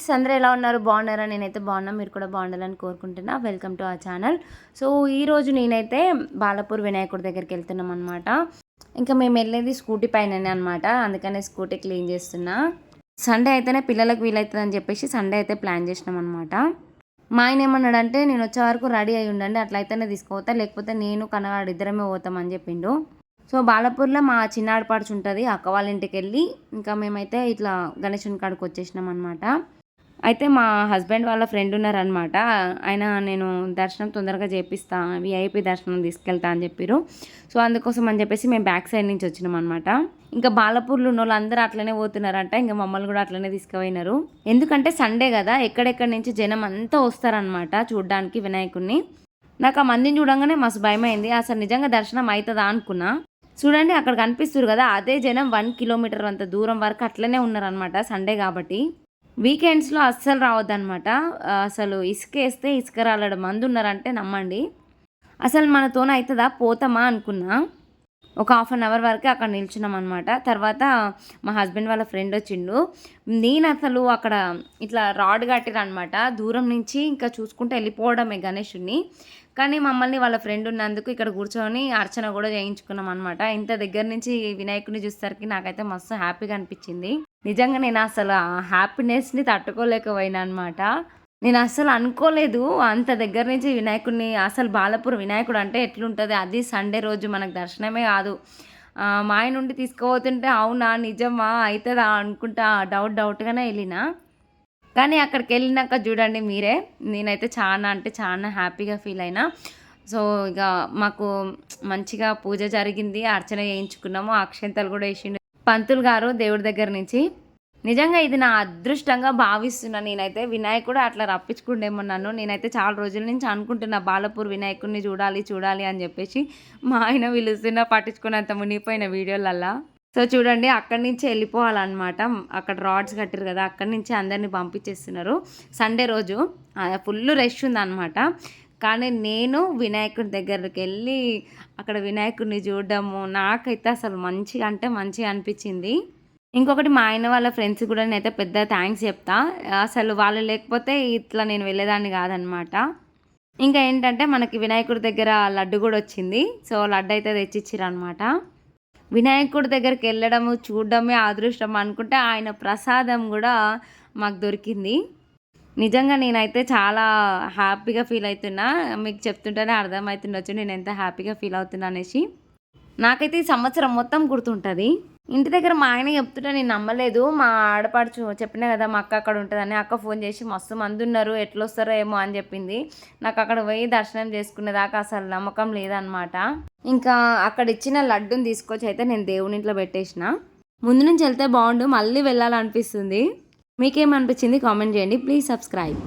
Friends అందరూ ఎలా ఉన్నారు? బాగున్నారా? నేనైతే బాగున్నా మీరు కూడా బాగుండాలని కోరుకుంటున్నా. వెల్కమ్ టు ఆ ఛానల్ సో ఈరోజు నేనైతే బాలపూర్ వినాయకుడి దగ్గరికి వెళ్తున్నాం అనమాట ఇంకా మేము వెళ్ళేది స్కూటీ పైననే అనమాట అందుకనే స్కూటీ క్లీన్ చేస్తున్నా. సండే అయితేనే పిల్లలకు వీలవుతుంది అని చెప్పేసి సండే అయితే ప్లాన్ చేసినాం అనమాట మా ఆయన ఏమన్నాడంటే నేను వచ్చే వరకు రెడీ అయి ఉండండి అట్లయితేనే తీసుకుపోతా. లేకపోతే నేను కనగాడు ఇద్దరమే పోతామని చెప్పిండు. సో బాలపూర్లో మా చిన్న ఆడపడుచు ఉంటుంది అక్క వాళ్ళ ఇంటికి వెళ్ళి ఇంకా మేమైతే ఇట్లా గణేశుని కాడికి వచ్చేసినాం అనమాట అయితే మా హస్బెండ్ వాళ్ళ ఫ్రెండ్ ఉన్నారనమాట ఆయన నేను దర్శనం తొందరగా చేపిస్తా విఐపి దర్శనం తీసుకెళ్తా అని చెప్పారు సో అందుకోసం అని చెప్పేసి మేము బ్యాక్ సైడ్ నుంచి వచ్చినాం అనమాట ఇంకా బాలపూర్లో ఉన్న వాళ్ళందరూ అట్లనే పోతున్నారంట. ఇంకా మమ్మల్ని కూడా అట్లనే తీసుకుపోయినారు. ఎందుకంటే సండే కదా ఎక్కడెక్కడి నుంచి జనం అంతా వస్తారనమాట చూడడానికి వినాయకుడిని నాకు ఆ మందిని చూడంగానే మస్తు భయమైంది. అసలు నిజంగా దర్శనం అవుతుందా అనుకున్నా. చూడండి అక్కడ కనిపిస్తారు కదా అదే జనం వన్ కిలోమీటర్ అంత దూరం వరకు అట్లనే ఉన్నారనమాట సండే కాబట్టి. వీకెండ్స్లో అస్సలు రావద్దనమాట అసలు ఇసుక వేస్తే ఇసుక రాలడం మంది ఉన్నారంటే నమ్మండి. అసలు మనతోనే అవుతుందా పోతామా అనుకున్నా. ఒక హాఫ్ అన్ అవర్ వరకు అక్కడ నిల్చున్నాం అనమాట తర్వాత మా హస్బెండ్ వాళ్ళ ఫ్రెండ్ వచ్చిండు. నేను అసలు అక్కడ ఇట్లా రాడ్ కట్టిరనమాట దూరం నుంచి ఇంకా చూసుకుంటూ వెళ్ళిపోవడమే గణేషుడిని కానీ మమ్మల్ని వాళ్ళ ఫ్రెండ్ ఉన్నందుకు ఇక్కడ కూర్చొని అర్చన కూడా చేయించుకున్నాం అనమాట ఇంత దగ్గర నుంచి వినాయకుడిని చూసేసరికి నాకైతే మస్తు హ్యాపీగా అనిపించింది. నిజంగా నేను అసలు ఆ హ్యాపీనెస్ని తట్టుకోలేకపోయినా అనమాట నేను అసలు అనుకోలేదు అంత దగ్గర నుంచి వినాయకుడిని అసలు బాలపూర్ వినాయకుడు అంటే ఎట్లుంటుంది? అది సండే రోజు మనకు దర్శనమే కాదు. మా ఆయన నుండి తీసుకుపోతుంటే అవునా నిజమా అవుతుందా అనుకుంటా డౌట్ డౌట్గానే వెళ్ళినా. కానీ అక్కడికి వెళ్ళినాక చూడండి మీరే నేనైతే చాలా అంటే చాలా హ్యాపీగా ఫీల్ అయినా. సో ఇక మాకు మంచిగా పూజ జరిగింది అర్చన చేయించుకున్నాము అక్షంతలు కూడా వేసిండు. పంతులు గారు దేవుడి దగ్గర నుంచి నిజంగా ఇది నా అదృష్టంగా భావిస్తున్నా. నేనైతే వినాయకుడు అట్లా రప్పించుకుండేమో నన్ను. నేనైతే చాలా రోజుల నుంచి అనుకుంటున్నా బాలపూర్ వినాయకుడిని చూడాలి చూడాలి అని చెప్పేసి మా ఆయన పిలుస్తున్నా పట్టించుకున్నంత మునిగిపోయిన వీడియోలల్లా. సో చూడండి అక్కడి నుంచి వెళ్ళిపోవాలన్నమాట. అక్కడ రాడ్స్ కట్టారు కదా అక్కడి నుంచి అందరినీ పంపించేస్తున్నారు. సండే రోజు ఫుల్ రష్ ఉందన్నమాట. కానీ నేను వినాయకుడి దగ్గరికి వెళ్ళి అక్కడ వినాయకుడిని చూడడము నాకైతే అసలు మంచిగా అంటే మంచిగా అనిపించింది. ఇంకొకటి మా ఆయన వాళ్ళ ఫ్రెండ్స్ కూడా నేనైతే పెద్ద థ్యాంక్స్ చెప్తా. అసలు వాళ్ళు లేకపోతే ఇట్లా నేను వెళ్ళేదాన్ని కాదనమాట. ఇంకా ఏంటంటే మనకి వినాయకుడి దగ్గర లడ్డు కూడా వచ్చింది. సో లడ్డు అయితే తెచ్చిచ్చిరు అనమాట వినాయకుడి దగ్గరికి వెళ్ళడము చూడడమే అదృష్టం అనుకుంటే ఆయన ప్రసాదం కూడా మాకు దొరికింది. నిజంగా నేనైతే చాలా హ్యాపీగా ఫీల్ అవుతున్నా. మీకు చెప్తుంటేనే అర్థమవుతుండొచ్చు నేను ఎంత హ్యాపీగా ఫీల్ అవుతున్నా అనేసి. నాకైతే ఈ సంవత్సరం మొత్తం గుర్తుంటుంది. ఇంటి దగ్గర మా ఆయన చెప్తుంటే నేను నమ్మలేదు. మా ఆడపడుచు చెప్పినా కదా మా అక్క అక్కడ ఉంటుందని. అక్క ఫోన్ చేసి మస్తు మంది ఉన్నారు ఎట్లా వస్తారో ఏమో అని చెప్పింది. నాకు అక్కడ పోయి దర్శనం చేసుకునేదాకా అసలు నమ్మకం లేదనమాట ఇంకా అక్కడ ఇచ్చిన లడ్డుని తీసుకొచ్చి అయితే నేను దేవుని ఇంట్లో పెట్టేసిన. ముందు నుంచి వెళ్తే బాగుండు మళ్ళీ వెళ్ళాలనిపిస్తుంది. మీకేమనిపించింది కామెంట్ చేయండి. Please subscribe.